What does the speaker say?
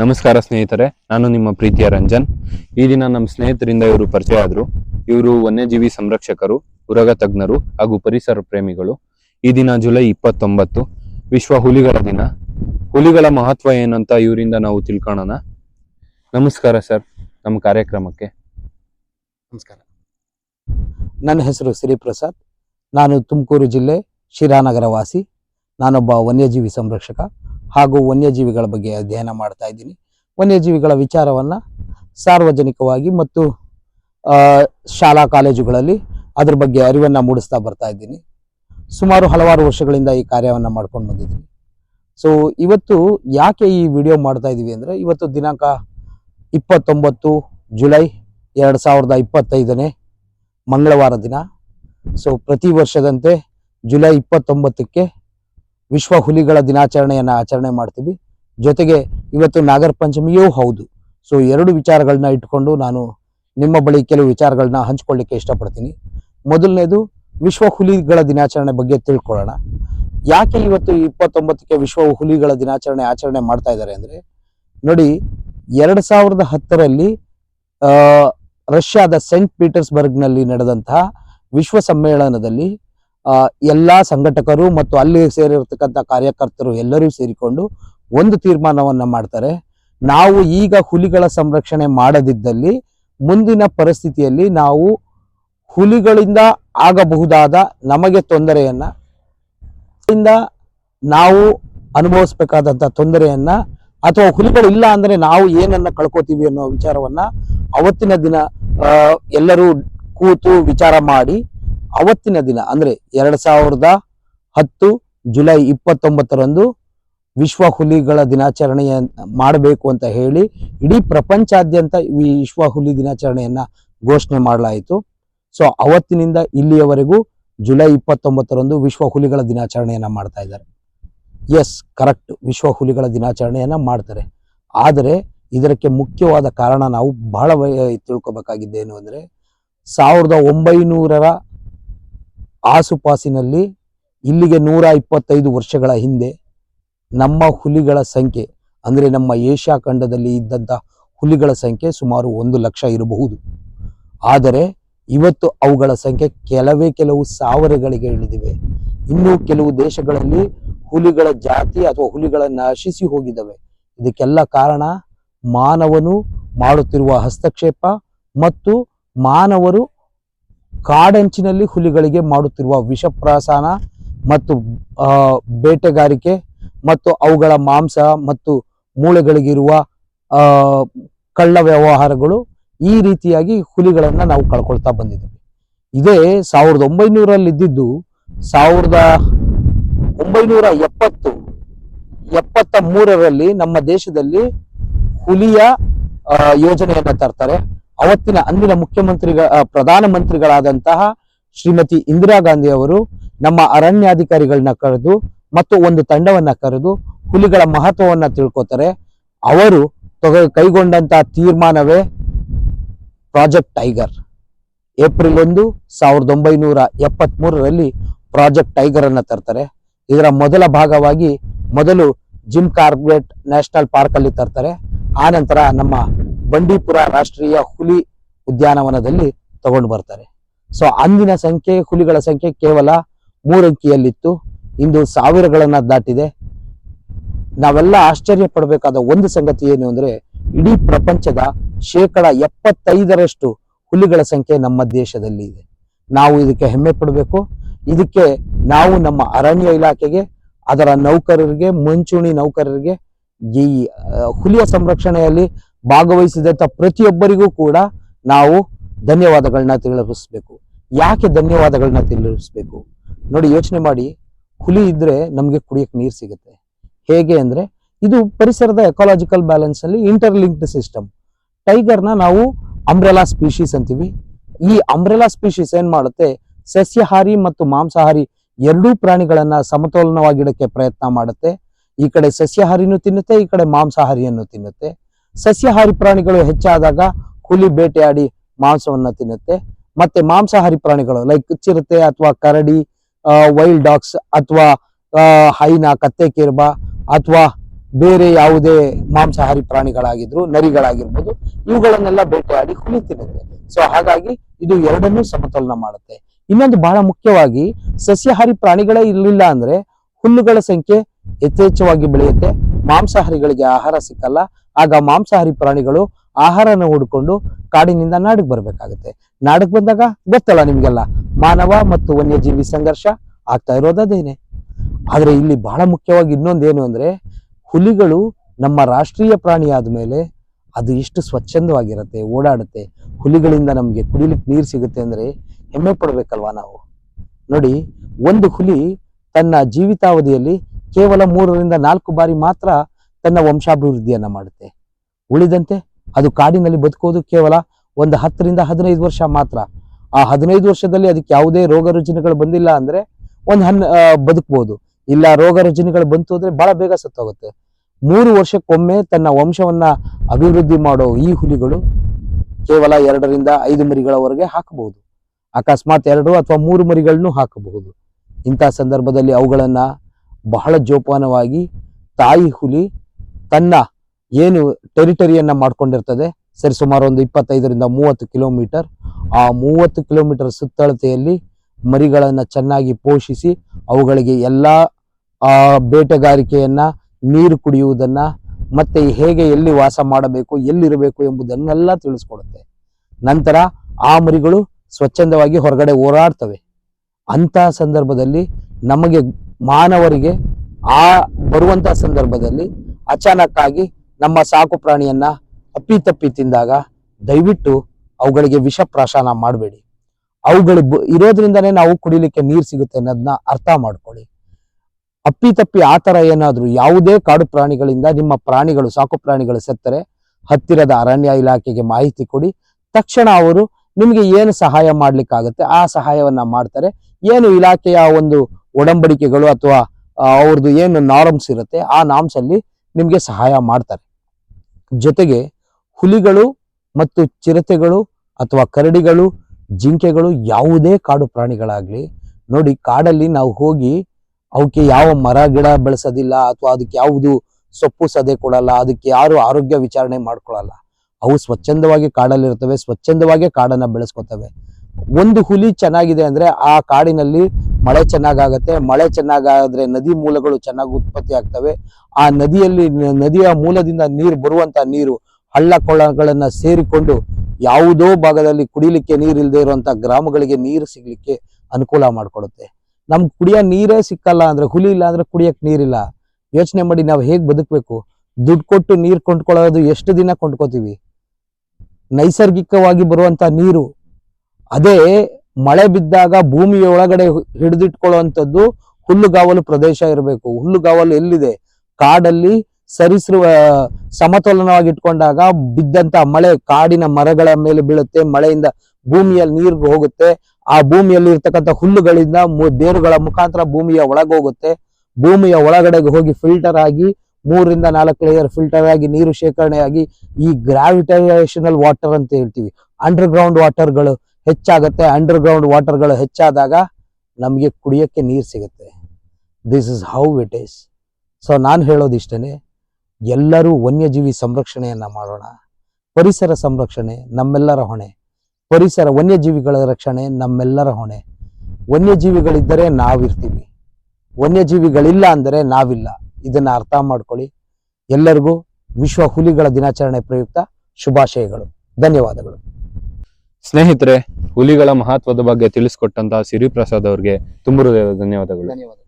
ನಮಸ್ಕಾರ ಸ್ನೇಹಿತರೆ, ನಾನು ನಿಮ್ಮ ಪ್ರೀತಿಯ ರಂಜನ್. ಈ ದಿನ ನಮ್ಮ ಸ್ನೇಹಿತರಿಂದ ಇವರು ಪರಿಚಯ ಆದರು. ಇವರು ವನ್ಯಜೀವಿ ಸಂರಕ್ಷಕರು, ಉರಗ ತಜ್ಞರು ಹಾಗೂ ಪರಿಸರ ಪ್ರೇಮಿಗಳು. ಈ ದಿನ ಜುಲೈ ಇಪ್ಪತ್ತೊಂಬತ್ತು, ವಿಶ್ವ ಹುಲಿಗಳ ದಿನ. ಹುಲಿಗಳ ಮಹತ್ವ ಏನಂತ ಇವರಿಂದ ನಾವು ತಿಳ್ಕೊಳ್ಳೋಣ ನಮಸ್ಕಾರ ಸರ್, ನಮ್ಮ ಕಾರ್ಯಕ್ರಮಕ್ಕೆ. ನಮಸ್ಕಾರ. ನನ್ನ ಹೆಸರು ಶ್ರೀಪ್ರಸಾದ್. ನಾನು ತುಮಕೂರು ಜಿಲ್ಲೆ ಶಿರಾನಗರ ವಾಸಿ ನಾನೊಬ್ಬ ವನ್ಯಜೀವಿ ಸಂರಕ್ಷಕ. ಹಾಗೂ ವನ್ಯಜೀವಿಗಳ ಬಗ್ಗೆ ಅಧ್ಯಯನ ಮಾಡ್ತಾ ಇದ್ದೀನಿ. ವನ್ಯಜೀವಿಗಳ ವಿಚಾರವನ್ನು ಸಾರ್ವಜನಿಕವಾಗಿ ಮತ್ತು ಶಾಲಾ ಕಾಲೇಜುಗಳಲ್ಲಿ ಅದ್ರ ಬಗ್ಗೆ ಅರಿವನ್ನು ಮೂಡಿಸ್ತಾ ಬರ್ತಾ ಇದ್ದೀನಿ. ಸುಮಾರು ಹಲವಾರು ವರ್ಷಗಳಿಂದ ಈ ಕಾರ್ಯವನ್ನು ಮಾಡ್ಕೊಂಡು ಬಂದಿದ್ದೀನಿ. ಸೊ ಇವತ್ತು ಯಾಕೆ ಈ ವಿಡಿಯೋ ಮಾಡ್ತಾ ಇದ್ದೀವಿ ಅಂದರೆ, ಇವತ್ತು ದಿನಾಂಕ ಇಪ್ಪತ್ತೊಂಬತ್ತು ಜುಲೈ ಎರಡು ಸಾವಿರದ ಇಪ್ಪತ್ತೈದನೇ ಮಂಗಳವಾರ ದಿನ. ಸೊ ಪ್ರತಿ ವರ್ಷದಂತೆ ಜುಲೈ ಇಪ್ಪತ್ತೊಂಬತ್ತಕ್ಕೆ ವಿಶ್ವ ಹುಲಿಗಳ ದಿನಾಚರಣೆಯನ್ನು ಆಚರಣೆ ಮಾಡ್ತೀವಿ. ಜೊತೆಗೆ ಇವತ್ತು ನಾಗರ ಪಂಚಮಿಯೂ ಹೌದು. ಸೊ ಎರಡು ವಿಚಾರಗಳನ್ನ ಇಟ್ಕೊಂಡು ನಾನು ನಿಮ್ಮ ಬಳಿ ಕೆಲವು ವಿಚಾರಗಳನ್ನ ಹಂಚ್ಕೊಳ್ಳಿಕ್ಕೆ ಇಷ್ಟಪಡ್ತೀನಿ. ಮೊದಲನೇದು, ವಿಶ್ವ ಹುಲಿಗಳ ದಿನಾಚರಣೆ ಬಗ್ಗೆ ತಿಳ್ಕೊಳ್ಳೋಣ. ಯಾಕೆ ಇವತ್ತು ಇಪ್ಪತ್ತೊಂಬತ್ತಕ್ಕೆ ವಿಶ್ವ ಹುಲಿಗಳ ದಿನಾಚರಣೆ ಆಚರಣೆ ಮಾಡ್ತಾ ಇದ್ದಾರೆ ಅಂದ್ರೆ, ನೋಡಿ, ಎರಡ್ ಸಾವಿರದ ಹತ್ತರಲ್ಲಿ ರಷ್ಯಾದ ಸೆಂಟ್ ಪೀಟರ್ಸ್ಬರ್ಗ್ನಲ್ಲಿ ನಡೆದಂತಹ ವಿಶ್ವ ಸಮ್ಮೇಳನದಲ್ಲಿ ಎಲ್ಲಾ ಸಂಘಟಕರು ಮತ್ತು ಅಲ್ಲಿ ಸೇರಿರ್ತಕ್ಕಂಥ ಕಾರ್ಯಕರ್ತರು ಎಲ್ಲರೂ ಸೇರಿಕೊಂಡು ಒಂದು ತೀರ್ಮಾನವನ್ನ ಮಾಡ್ತಾರೆ. ನಾವು ಈಗ ಹುಲಿಗಳ ಸಂರಕ್ಷಣೆ ಮಾಡದಿದ್ದಲ್ಲಿ ಮುಂದಿನ ಪರಿಸ್ಥಿತಿಯಲ್ಲಿ ನಾವು ಹುಲಿಗಳಿಂದ ಆಗಬಹುದಾದ ನಮಗೆ ತೊಂದರೆಯನ್ನ ನಾವು ಅನುಭವಿಸ್ಬೇಕಾದಂಥ ತೊಂದರೆಯನ್ನ ಅಥವಾ ಹುಲಿಗಳು ಇಲ್ಲ ಅಂದ್ರೆ ನಾವು ಏನನ್ನ ಕಳ್ಕೊತೀವಿ ಅನ್ನೋ ವಿಚಾರವನ್ನ ಅವತ್ತಿನ ದಿನ ಎಲ್ಲರೂ ಕೂತು ವಿಚಾರ ಮಾಡಿ ಅವತ್ತಿನ ದಿನ, ಅಂದ್ರೆ ಎರಡ್ ಸಾವಿರದ ಹತ್ತು ಜುಲೈ ಇಪ್ಪತ್ತೊಂಬತ್ತರಂದು ವಿಶ್ವ ಹುಲಿಗಳ ದಿನಾಚರಣೆಯ ಮಾಡಬೇಕು ಅಂತ ಹೇಳಿ ಇಡೀ ಪ್ರಪಂಚಾದ್ಯಂತ ವಿಶ್ವ ಹುಲಿ ದಿನಾಚರಣೆಯನ್ನ ಘೋಷಣೆ ಮಾಡಲಾಯಿತು. ಸೊ ಅವತ್ತಿನಿಂದ ಇಲ್ಲಿಯವರೆಗೂ ಜುಲೈ ಇಪ್ಪತ್ತೊಂಬತ್ತರಂದು ವಿಶ್ವ ಹುಲಿಗಳ ದಿನಾಚರಣೆಯನ್ನ ಮಾಡ್ತಾ ಇದ್ದಾರೆ. ಎಸ್ ಕರೆಕ್ಟ್ ವಿಶ್ವ ಹುಲಿಗಳ ದಿನಾಚರಣೆಯನ್ನ ಮಾಡ್ತಾರೆ. ಆದರೆ ಇದಕ್ಕೆ ಮುಖ್ಯವಾದ ಕಾರಣ ನಾವು ಬಹಳ ತಿಳ್ಕೊಬೇಕಾಗಿದ್ದೇನು ಅಂದ್ರೆ ಸಾವಿರದ ಒಂಬೈನೂರರ ಆಸುಪಾಸಿನಲ್ಲಿ ಇಲ್ಲಿಗೆ ನೂರ ಇಪ್ಪತ್ತೈದು ವರ್ಷಗಳ ಹಿಂದೆ ನಮ್ಮ ಹುಲಿಗಳ ಸಂಖ್ಯೆ, ಅಂದರೆ ನಮ್ಮ ಏಷ್ಯಾ ಖಂಡದಲ್ಲಿ ಇದ್ದಂಥ ಹುಲಿಗಳ ಸಂಖ್ಯೆ ಸುಮಾರು ಒಂದು ಲಕ್ಷ ಇರಬಹುದು. ಆದರೆ ಇವತ್ತು ಅವುಗಳ ಸಂಖ್ಯೆ ಕೆಲವೇ ಕೆಲವು ಸಾವಿರಗಳಿಗೆ ಇಳಿದಿವೆ. ಇನ್ನು ಕೆಲವು ದೇಶಗಳಲ್ಲಿ ಹುಲಿಗಳ ಜಾತಿ ಅಥವಾ ಹುಲಿಗಳ ನಶಿಸಿ ಹೋಗಿದ್ದಾವೆ. ಇದಕ್ಕೆಲ್ಲ ಕಾರಣ ಮಾನವನು ಮಾಡುತ್ತಿರುವ ಹಸ್ತಕ್ಷೇಪ ಮತ್ತು ಮಾನವರು ಕಾಡಂಚಿನಲ್ಲಿ ಹುಲಿಗಳಿಗೆ ಮಾಡುತ್ತಿರುವ ವಿಷಪ್ರಾಸನ ಮತ್ತು ಬೇಟೆಗಾರಿಕೆ ಮತ್ತು ಅವುಗಳ ಮಾಂಸ ಮತ್ತು ಮೂಳೆಗಳಿಗಿರುವ ಕಳ್ಳ ವ್ಯವಹಾರಗಳು ಈ ರೀತಿಯಾಗಿ ಹುಲಿಗಳನ್ನು ನಾವು ಕಳ್ಕೊಳ್ತಾ ಬಂದಿದ್ದೀವಿ. ಇದೇ ಸಾವಿರದ ಒಂಬೈನೂರಲ್ಲಿ ಇದ್ದಿದ್ದು ಸಾವಿರದ ಒಂಬೈನೂರ ಎಪ್ಪತ್ತು, ಎಪ್ಪತ್ತ ಮೂರರಲ್ಲಿ ನಮ್ಮ ದೇಶದಲ್ಲಿ ಹುಲಿಯ ಯೋಜನೆಯನ್ನ ತರ್ತಾರೆ. ಅವತ್ತಿನ ಅಂದಿನ ಮುಖ್ಯಮಂತ್ರಿಗಳ ಪ್ರಧಾನ ಮಂತ್ರಿಗಳಾದಂತಹ ಶ್ರೀಮತಿ ಇಂದಿರಾ ಗಾಂಧಿ ಅವರು ನಮ್ಮ ಅರಣ್ಯಾಧಿಕಾರಿಗಳನ್ನ ಕರೆದು ಮತ್ತು ಒಂದು ತಂಡವನ್ನ ಕರೆದು ಹುಲಿಗಳ ಮಹತ್ವವನ್ನ ತಿಳ್ಕೊತಾರೆ. ಅವರು ತೊಗ ಕೈಗೊಂಡಂತಹ ತೀರ್ಮಾನವೇ ಪ್ರಾಜೆಕ್ಟ್ ಟೈಗರ್. ಏಪ್ರಿಲ್ ಒಂದು ಸಾವಿರದ ಒಂಬೈನೂರ ಎಪ್ಪತ್ತ್ ಮೂರರಲ್ಲಿ ಪ್ರಾಜೆಕ್ಟ್ ಟೈಗರ್ ಅನ್ನ ತರ್ತಾರೆ. ಇದರ ಮೊದಲ ಭಾಗವಾಗಿ ಮೊದಲು ಜಿಮ್ ಕಾರ್ಬೆಟ್ ನ್ಯಾಷನಲ್ ಪಾರ್ಕ್ ಅಲ್ಲಿ ತರ್ತಾರೆ. ಆ ನಂತರ ನಮ್ಮ ಬಂಡೀಪುರ ರಾಷ್ಟ್ರೀಯ ಹುಲಿ ಉದ್ಯಾನವನದಲ್ಲಿ ತಗೊಂಡು ಬರ್ತಾರೆ. ಸೊ ಅಂದಿನ ಸಂಖ್ಯೆ, ಹುಲಿಗಳ ಸಂಖ್ಯೆ ಕೇವಲ ಮೂರಂಕಿಯಲ್ಲಿತ್ತು ಇಂದು ಸಾವಿರಗಳನ್ನ ದಾಟಿದೆ. ನಾವೆಲ್ಲ ಆಶ್ಚರ್ಯ ಪಡಬೇಕಾದ ಒಂದು ಸಂಗತಿ ಏನು ಅಂದ್ರೆ, ಇಡೀ ಪ್ರಪಂಚದ ಶೇಕಡ ಎಪ್ಪತ್ತೈದರಷ್ಟು ಹುಲಿಗಳ ಸಂಖ್ಯೆ ನಮ್ಮ ದೇಶದಲ್ಲಿ ಇದೆ. ನಾವು ಇದಕ್ಕೆ ಹೆಮ್ಮೆ ಪಡಬೇಕು. ಇದಕ್ಕೆ ನಾವು ನಮ್ಮ ಅರಣ್ಯ ಇಲಾಖೆಗೆ, ಅದರ ನೌಕರರಿಗೆ, ಮುಂಚೂಣಿ ನೌಕರರಿಗೆ, ಈ ಹುಲಿಯ ಸಂರಕ್ಷಣೆಯಲ್ಲಿ ಭಾಗವಹಿಸಿದಂತ ಪ್ರತಿಯೊಬ್ಬರಿಗೂ ಕೂಡ ನಾವು ಧನ್ಯವಾದಗಳನ್ನ ತಿಳಿಸ್ಬೇಕು. ಯಾಕೆ ಧನ್ಯವಾದಗಳನ್ನ ತಿಳಿಸ್ಬೇಕು? ನೋಡಿ, ಯೋಚನೆ ಮಾಡಿ. ಹುಲಿ ಇದ್ರೆ ನಮಗೆ ಕುಡಿಯಕ್ಕೆ ನೀರು ಸಿಗುತ್ತೆ. ಹೇಗೆ ಅಂದ್ರೆ, ಇದು ಪರಿಸರದ ಎಕಾಲಜಿಕಲ್ ಬ್ಯಾಲೆನ್ಸ್ ಅಲ್ಲಿ ಇಂಟರ್ಲಿಂಕ್ಡ್ ಸಿಸ್ಟಮ್ ಟೈಗರ್ನ ನಾವು ಅಂಬ್ರೆಲಾ ಸ್ಪೀಶೀಸ್ ಅಂತೀವಿ. ಈ ಅಂಬ್ರೆಲಾ ಸ್ಪೀಶೀಸ್ ಏನ್ ಮಾಡುತ್ತೆ? ಸಸ್ಯಹಾರಿ ಮತ್ತು ಮಾಂಸಾಹಾರಿ ಎರಡೂ ಪ್ರಾಣಿಗಳನ್ನ ಸಮತೋಲನವಾಗಿಡಕ್ಕೆ ಪ್ರಯತ್ನ ಮಾಡುತ್ತೆ. ಈ ಕಡೆ ಸಸ್ಯಾಹಾರಿನೂ ತಿನ್ನುತ್ತೆ, ಈ ಕಡೆ ಮಾಂಸಾಹಾರಿಯನ್ನು ತಿನ್ನುತ್ತೆ. ಸಸ್ಯಾಹಾರಿ ಪ್ರಾಣಿಗಳು ಹೆಚ್ಚಾದಾಗ ಹುಲಿ ಬೇಟೆಯಾಡಿ ಮಾಂಸವನ್ನ ತಿನ್ನುತ್ತೆ. ಮತ್ತೆ ಮಾಂಸಾಹಾರಿ ಪ್ರಾಣಿಗಳು ಲೈಕ್ ಚಿರತೆ ಅಥವಾ ಕರಡಿ ವೈಲ್ಡ್ ಡಾಗ್ಸ್ ಅಥವಾ ಹೈನ, ಕತ್ತೆ ಕಿರ್ಬ ಅಥವಾ ಬೇರೆ ಯಾವುದೇ ಮಾಂಸಾಹಾರಿ ಪ್ರಾಣಿಗಳಾಗಿದ್ರು, ನರಿಗಳಾಗಿರ್ಬೋದು, ಇವುಗಳನ್ನೆಲ್ಲ ಬೇಟೆಯಾಡಿ ಹುಲಿ ತಿನ್ನುತ್ತೆ. ಸೊ ಹಾಗಾಗಿ ಇದು ಎರಡನ್ನೂ ಸಮತೋಲನ ಮಾಡುತ್ತೆ. ಇನ್ನೊಂದು ಬಹಳ ಮುಖ್ಯವಾಗಿ ಸಸ್ಯಾಹಾರಿ ಪ್ರಾಣಿಗಳೇ ಇರಲಿಲ್ಲ ಅಂದ್ರೆ ಹುಲ್ಲುಗಳ ಸಂಖ್ಯೆ ಯಥೇಚ್ಛವಾಗಿ ಬೆಳೆಯುತ್ತೆ. ಮಾಂಸಾಹಾರಿಗಳಿಗೆ ಆಹಾರ ಸಿಕ್ಕಲ್ಲ. ಆಗ ಮಾಂಸಾಹಾರಿ ಪ್ರಾಣಿಗಳು ಆಹಾರನ ಹುಡ್ಕೊಂಡು ಕಾಡಿನಿಂದ ನಾಡಿಗೆ ಬರಬೇಕಾಗುತ್ತೆ. ನಾಡಿಗೆ ಬಂದಾಗ ಗೊತ್ತಲ್ಲ ನಿಮ್ಗೆಲ್ಲ, ಮಾನವ ಮತ್ತು ವನ್ಯಜೀವಿ ಸಂಘರ್ಷ ಆಗ್ತಾ ಇರೋದೇನೆ ಆದ್ರೆ ಇಲ್ಲಿ ಬಹಳ ಮುಖ್ಯವಾಗಿ ಇನ್ನೊಂದೇನು ಅಂದ್ರೆ ಹುಲಿಗಳು ನಮ್ಮ ರಾಷ್ಟ್ರೀಯ ಪ್ರಾಣಿ ಆದ್ಮೇಲೆ ಅದು ಎಷ್ಟು ಸ್ವಚ್ಛಂದವಾಗಿರುತ್ತೆ, ಓಡಾಡುತ್ತೆ. ಹುಲಿಗಳಿಂದ ನಮಗೆ ಕುಡಿಲಿಕ್ಕೆ ನೀರು ಸಿಗುತ್ತೆ ಅಂದ್ರೆ ಹೆಮ್ಮೆ ಪಡ್ಬೇಕಲ್ವಾ ನಾವು? ನೋಡಿ, ಒಂದು ಹುಲಿ ತನ್ನ ಜೀವಿತಾವಧಿಯಲ್ಲಿ ಕೇವಲ ಮೂರರಿಂದ ನಾಲ್ಕು ಬಾರಿ ಮಾತ್ರ ತನ್ನ ವಂಶಾಭಿವೃದ್ಧಿಯನ್ನ ಮಾಡುತ್ತೆ. ಉಳಿದಂತೆ ಅದು ಕಾಡಿನಲ್ಲಿ ಬದುಕೋದು ಕೇವಲ ಒಂದು ಹತ್ತರಿಂದ ಹದಿನೈದು ವರ್ಷ ಮಾತ್ರ. ಆ ಹದಿನೈದು ವರ್ಷದಲ್ಲಿ ಅದಕ್ಕೆ ಯಾವುದೇ ರೋಗ ರುಜಿನಗಳು ಬಂದಿಲ್ಲ ಅಂದ್ರೆ ಒಂದು ಹನ್ ಬದುಕ್ಬೋದು. ಇಲ್ಲ ರೋಗ ರುಜಿನಗಳು ಬಂತು ಅಂದ್ರೆ ಬಹಳ ಬೇಗ ಸತ್ತೋಗುತ್ತೆ. ಮೂರು ವರ್ಷಕ್ಕೊಮ್ಮೆ ತನ್ನ ವಂಶವನ್ನ ಅಭಿವೃದ್ಧಿ ಮಾಡೋ ಈ ಹುಲಿಗಳು ಕೇವಲ ಎರಡರಿಂದ ಐದು ಮರಿಗಳವರೆಗೆ ಹಾಕಬಹುದು. ಅಕಸ್ಮಾತ್ ಎರಡು ಅಥವಾ ಮೂರು ಮರಿಗಳನ್ನು ಹಾಕಬಹುದು. ಇಂಥ ಸಂದರ್ಭದಲ್ಲಿ ಅವುಗಳನ್ನ ಬಹಳ ಜೋಪಾನವಾಗಿ ತಾಯಿ ಹುಲಿ ತನ್ನ ಏನು ಟೆರಿಟರಿಯನ್ನ ಮಾಡ್ಕೊಂಡಿರ್ತದೆ. ಸರಿ, ಸುಮಾರು ಒಂದು ಇಪ್ಪತ್ತೈದರಿಂದ ಮೂವತ್ತು ಕಿಲೋಮೀಟರ್ ಆ ಮೂವತ್ತು ಕಿಲೋಮೀಟರ್ ಸುತ್ತಳತೆಯಲ್ಲಿ ಮರಿಗಳನ್ನು ಚೆನ್ನಾಗಿ ಪೋಷಿಸಿ, ಅವುಗಳಿಗೆ ಎಲ್ಲ ಬೇಟೆಗಾರಿಕೆಯನ್ನ, ನೀರು ಕುಡಿಯುವುದನ್ನ, ಮತ್ತೆ ಹೇಗೆ ಎಲ್ಲಿ ವಾಸ ಮಾಡಬೇಕು, ಎಲ್ಲಿರಬೇಕು ಎಂಬುದನ್ನೆಲ್ಲ ತಿಳಿಸ್ಕೊಡುತ್ತೆ. ನಂತರ ಆ ಮರಿಗಳು ಸ್ವಚ್ಛಂದವಾಗಿ ಹೊರಗಡೆ ಓಡಾಡ್ತವೆ. ಅಂತ ಸಂದರ್ಭದಲ್ಲಿ ನಮಗೆ ಮಾನವರಿಗೆ, ಆ ಬರುವಂತ ಸಂದರ್ಭದಲ್ಲಿ ಅಚಾನಕ್ ಆಗಿ ನಮ್ಮ ಸಾಕು ಪ್ರಾಣಿಯನ್ನ ಅಪ್ಪಿತಪ್ಪಿ ತಿಂದಾಗ ದಯವಿಟ್ಟು ಅವುಗಳಿಗೆ ವಿಷ ಪ್ರಾಶನ ಮಾಡಬೇಡಿ. ಅವುಗಳು ಇರೋದ್ರಿಂದನೇ ನಾವು ಕುಡಿಲಿಕ್ಕೆ ನೀರು ಸಿಗುತ್ತೆ ಅನ್ನೋದನ್ನ ಅರ್ಥ ಮಾಡ್ಕೊಳ್ಳಿ. ಅಪ್ಪಿತಪ್ಪಿ ಆ ಥರ ಏನಾದರೂ ಯಾವುದೇ ಕಾಡು ಪ್ರಾಣಿಗಳಿಂದ ನಿಮ್ಮ ಪ್ರಾಣಿಗಳು, ಸಾಕು ಪ್ರಾಣಿಗಳು ಸತ್ತರೆ, ಹತ್ತಿರದ ಅರಣ್ಯ ಇಲಾಖೆಗೆ ಮಾಹಿತಿ ಕೊಡಿ. ತಕ್ಷಣ ಅವರು ನಿಮಗೆ ಏನು ಸಹಾಯ ಮಾಡ್ಲಿಕ್ಕಾಗುತ್ತೆ, ಆ ಸಹಾಯವನ್ನ ಮಾಡ್ತಾರೆ. ಏನು ಇಲಾಖೆಯ ಒಂದು ಒಡಂಬಡಿಕೆಗಳು ಅಥವಾ ಅವ್ರದ್ದು ಏನು ನಾರ್ಮ್ಸ್ ಇರುತ್ತೆ, ಆ ನಾರ್ಮ್ಸ್ ಅಲ್ಲಿ ನಿಮ್ಗೆ ಸಹಾಯ ಮಾಡ್ತಾರೆ. ಜೊತೆಗೆ ಹುಲಿಗಳು ಮತ್ತು ಚಿರತೆಗಳು ಅಥವಾ ಕರಡಿಗಳು, ಜಿಂಕೆಗಳು ಯಾವುದೇ ಕಾಡು ಪ್ರಾಣಿಗಳಾಗ್ಲಿ, ನೋಡಿ ಕಾಡಲ್ಲಿ ನಾವು ಹೋಗಿ ಅವಕ್ಕೆ ಯಾವ ಮರ, ಗಿಡ ಬೆಳೆಸೋದಿಲ್ಲ ಅಥವಾ ಅದಕ್ಕೆ ಯಾವುದು ಸೊಪ್ಪು ಸದೆ ಕೊಡಲ್ಲ, ಅದಕ್ಕೆ ಯಾರು ಆರೋಗ್ಯ ವಿಚಾರಣೆ ಮಾಡ್ಕೊಳಲ್ಲ. ಅವು ಸ್ವಚ್ಛಂದವಾಗಿ ಕಾಡಲ್ಲಿರ್ತವೆ, ಸ್ವಚ್ಛಂದವಾಗಿ ಕಾಡನ್ನ ಬೆಳೆಸ್ಕೊತವೆ. ಒಂದು ಹುಲಿ ಚೆನ್ನಾಗಿದೆ ಅಂದ್ರೆ ಆ ಕಾಡಿನಲ್ಲಿ ಮಳೆ ಚೆನ್ನಾಗಾಗತ್ತೆ. ಮಳೆ ಚೆನ್ನಾಗಾದ್ರೆ ನದಿ ಮೂಲಗಳು ಚೆನ್ನಾಗಿ ಉತ್ಪತ್ತಿ ಆಗ್ತವೆ. ಆ ನದಿಯಲ್ಲಿ, ನದಿಯ ಮೂಲದಿಂದ ನೀರು ಬರುವಂತ ನೀರು ಹಳ್ಳ ಕೊಳ್ಳಗಳನ್ನ ಸೇರಿಕೊಂಡು ಯಾವುದೋ ಭಾಗದಲ್ಲಿ ಕುಡಿಲಿಕ್ಕೆ ನೀರು ಇಲ್ಲದೆ ಇರುವಂತ ಗ್ರಾಮಗಳಿಗೆ ನೀರು ಸಿಗ್ಲಿಕ್ಕೆ ಅನುಕೂಲ ಮಾಡಿಕೊಡುತ್ತೆ. ನಮ್ ಕುಡಿಯೋ ನೀರೇ ಸಿಕ್ಕಲ್ಲ ಅಂದ್ರೆ, ಹುಲಿ ಇಲ್ಲ ಅಂದ್ರೆ ಕುಡಿಯಕ್ ನೀರಿಲ್ಲ. ಯೋಚನೆ ಮಾಡಿ ನಾವು ಹೇಗ್ ಬದುಕ್ಬೇಕು? ದುಡ್ಡು ಕೊಟ್ಟು ನೀರು ಕೊಂಡ್ಕೊಳ್ಳೋದು ಎಷ್ಟು ದಿನ ಕೊಂಡ್ಕೋತೀವಿ? ನೈಸರ್ಗಿಕವಾಗಿ ಬರುವಂತ ನೀರು ಅದೇ ಮಳೆ ಬಿದ್ದಾಗ ಭೂಮಿಯ ಒಳಗಡೆ ಹಿಡಿದಿಟ್ಕೊಳ್ಳುವಂಥದ್ದು ಹುಲ್ಲುಗಾವಲು ಪ್ರದೇಶ ಇರಬೇಕು. ಹುಲ್ಲುಗಾವಲು ಎಲ್ಲಿದೆ? ಕಾಡಲ್ಲಿ ಸರಿಸಿರುವ ಸಮತೋಲನವಾಗಿ ಇಟ್ಕೊಂಡಾಗ ಬಿದ್ದಂತ ಮಳೆ ಕಾಡಿನ ಮರಗಳ ಮೇಲೆ ಬೀಳುತ್ತೆ, ಮಳೆಯಿಂದ ಭೂಮಿಯಲ್ಲಿ ನೀರು ಹೋಗುತ್ತೆ. ಆ ಭೂಮಿಯಲ್ಲಿ ಇರ್ತಕ್ಕಂಥ ಹುಲ್ಲುಗಳಿಂದ ಬೇರುಗಳ ಮುಖಾಂತರ ಭೂಮಿಯ ಒಳಗೆ ಹೋಗುತ್ತೆ. ಭೂಮಿಯ ಒಳಗಡೆಗೆ ಹೋಗಿ ಫಿಲ್ಟರ್ ಆಗಿ ಮೂರಿಂದ ನಾಲ್ಕು ಲೇಯರ್ ಫಿಲ್ಟರ್ ಆಗಿ ನೀರು ಶೇಖರಣೆಯಾಗಿ ಈ ಗ್ರಾವಿಟೇಷನಲ್ ವಾಟರ್ ಅಂತ ಹೇಳ್ತೀವಿ. ಅಂಡರ್ ಗ್ರೌಂಡ್ ವಾಟರ್ಗಳು ಹೆಚ್ಚಾಗುತ್ತೆ ಅಂಡರ್ ಗ್ರೌಂಡ್ ವಾಟರ್ಗಳು ಹೆಚ್ಚಾದಾಗ ನಮಗೆ ಕುಡಿಯೋಕ್ಕೆ ನೀರು ಸಿಗುತ್ತೆ. This is how it is so ನಾನು ಹೇಳೋದು ಇಷ್ಟೇ ಎಲ್ಲರೂ ವನ್ಯಜೀವಿ ಸಂರಕ್ಷಣೆಯನ್ನು ಮಾಡೋಣ. ಪರಿಸರ ಸಂರಕ್ಷಣೆ ನಮ್ಮೆಲ್ಲರ ಹೊಣೆ. ಪರಿಸರ ವನ್ಯಜೀವಿಗಳ ರಕ್ಷಣೆ ನಮ್ಮೆಲ್ಲರ ಹೊಣೆ. ವನ್ಯಜೀವಿಗಳಿದ್ದರೆ ನಾವಿರ್ತೀವಿ. ವನ್ಯಜೀವಿಗಳಿಲ್ಲ ಅಂದರೆ ನಾವಿಲ್ಲ. ಇದನ್ನು ಅರ್ಥ ಮಾಡ್ಕೊಳ್ಳಿ. ಎಲ್ಲರಿಗೂ ವಿಶ್ವ ಹುಲಿಗಳ ದಿನಾಚರಣೆ ಪ್ರಯುಕ್ತ ಶುಭಾಶಯಗಳು. ಧನ್ಯವಾದಗಳು. ಸ್ನೇಹಿತರೆ ಹುಲಿಗಳ ಮಹತ್ವದ ಬಗ್ಗೆ ತಿಳಿಸ್ಕೊಟ್ಟಂತಹ ಸಿರಿಪ್ರಸಾದ್ ಅವ್ರಿಗೆ ತುಂಬ ಹೃದಯದ ಧನ್ಯವಾದಗಳು. ಧನ್ಯವಾದಗಳು.